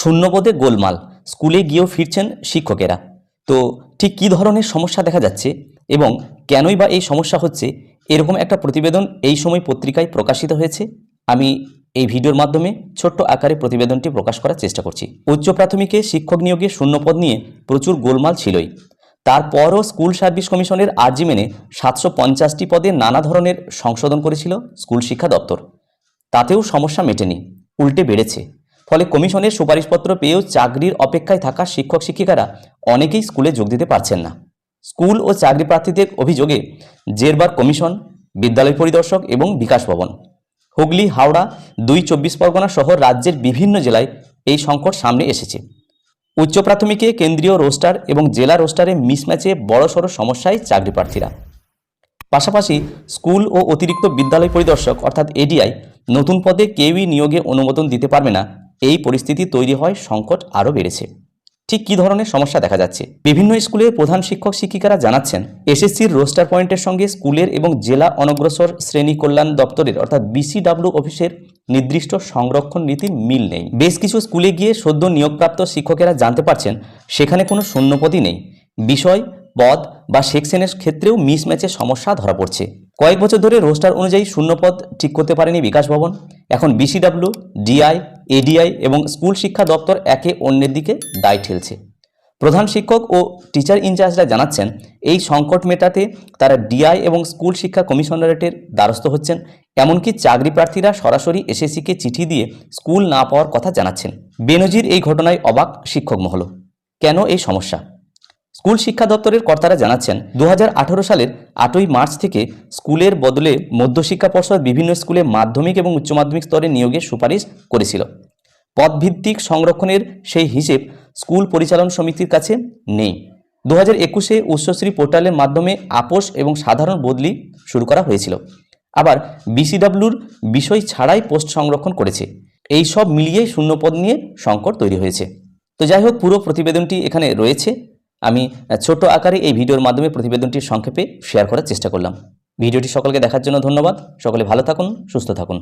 শূন্যপদে গোলমাল, স্কুলে গিয়েও ফিরছেন শিক্ষকেরা। তো ঠিক কী ধরনের সমস্যা দেখা যাচ্ছে এবং কেনই বা এই সমস্যা হচ্ছে, এরকম একটা প্রতিবেদন এই সময় পত্রিকায় প্রকাশিত হয়েছে? আমি এই ভিডিওর মাধ্যমে ছোট্ট আকারে প্রতিবেদনটি প্রকাশ করার চেষ্টা করছি। উচ্চ প্রাথমিকে শিক্ষক নিয়োগে শূন্যপদ নিয়ে প্রচুর গোলমাল ছিলই। তারপরও স্কুল সার্ভিস কমিশনের আর্জি মেনে সাতশো পঞ্চাশটি পদে নানা ধরনের সংশোধন করেছিল স্কুল শিক্ষা দপ্তর। তাতেও সমস্যা মেটেনি, উল্টে বেড়েছে। ফলে কমিশনের সুপারিশপত্র পেয়েও চাকরির অপেক্ষায় থাকা শিক্ষক শিক্ষিকারা অনেকেই স্কুলে যোগ দিতে পারছেন না। স্কুল ও চাকরি প্রার্থীদের অভিযোগে জেরবার কমিশন, বিদ্যালয় পরিদর্শক এবং বিকাশ ভবন, হুগলি, হাওড়া দুই চব্বিশ পরগনা সহ রাজ্যের বিভিন্ন জেলায় এই সংকট সামনে এসেছে। উচ্চ প্রাথমিকে কেন্দ্রীয় রোস্টার এবং জেলা রোস্টারে মিসম্যাচে বড়সড় সমস্যায় চাকরি প্রার্থীরা। পাশাপাশি স্কুল ও অতিরিক্ত বিদ্যালয় পরিদর্শক অর্থাৎ এডিআই নতুন পদে কেউই নিয়োগে অনুমোদন দিতে পারবে না এই পরিস্থিতি তৈরি হয় সংকট আরও বেড়েছে। ঠিক কী ধরনের সমস্যা দেখা যাচ্ছে? বিভিন্ন স্কুলের প্রধান শিক্ষক শিক্ষিকারা জানাচ্ছেন, এসএসসির রোস্টার পয়েন্টের সঙ্গে স্কুলের এবং জেলা অনগ্রসর শ্রেণি কল্যাণ দপ্তরের অর্থাৎ বিসিডাব্লিউ অফিসের নির্দিষ্ট সংরক্ষণ নীতির মিল নেই। বেশ কিছু স্কুলে গিয়ে সদ্য নিয়োগপ্রাপ্ত শিক্ষকেরা জানতে পারছেন, সেখানে কোনো শূন্যপদই নেই। বিষয়, পদ বা সেকশনের ক্ষেত্রেও মিসম্যাচের সমস্যা ধরা পড়ছে। কয়েক বছর ধরে রোস্টার অনুযায়ী শূন্যপদ ঠিক করতে পারেনি বিকাশ ভবন। এখন বিসিডাব্লিউ, ডিআই এডিআই এবং স্কুল শিক্ষা দপ্তর একে অন্যের দিকে দায় ঠেলছে। প্রধান শিক্ষক ও টিচার ইনচার্জরা জানাচ্ছেন, এই সংকট মেটাতে তারা ডিআই এবং স্কুল শিক্ষা কমিশনারেটের দ্বারস্থ হচ্ছেন, এমনকি চাকরি প্রার্থীরা সরাসরি এসএসসিকে চিঠি দিয়ে স্কুল না পাওয়ার কথা জানাচ্ছেন। বেনজির এই ঘটনায় অবাক শিক্ষক মহল। কেন এই সমস্যা? স্কুল শিক্ষা দপ্তরের কর্তারা জানাচ্ছেন দু হাজার আঠেরো সালের আটই মার্চ থেকে স্কুলের বদলে মধ্যশিক্ষা পর্ষদ বিভিন্ন স্কুলে মাধ্যমিক এবং উচ্চ মাধ্যমিক স্তরে নিয়োগের সুপারিশ করেছিল। পদভিত্তিক সংরক্ষণের সেই হিসেব স্কুল পরিচালন সমিতির কাছে নেই। দু হাজার একুশে উচ্চশ্রী পোর্টালের মাধ্যমে আপোষ এবং সাধারণ বদলি শুরু করা হয়েছিল। আবার বিসিডাব্লুর বিষয় ছাড়াই পোস্ট সংরক্ষণ করেছে। এই সব মিলিয়েই শূন্যপদ নিয়ে সংকট তৈরি হয়েছে। তো যাই হোক, পুরো প্রতিবেদনটি এখানে রয়েছে। আমি ছোট আকারে এই ভিডিওর মাধ্যমে প্রতিবেদনটি সংক্ষেপে শেয়ার করার চেষ্টা করলাম। ভিডিওটি সকলকে দেখার জন্য ধন্যবাদ। সকলে ভালো থাকুন, সুস্থ থাকুন।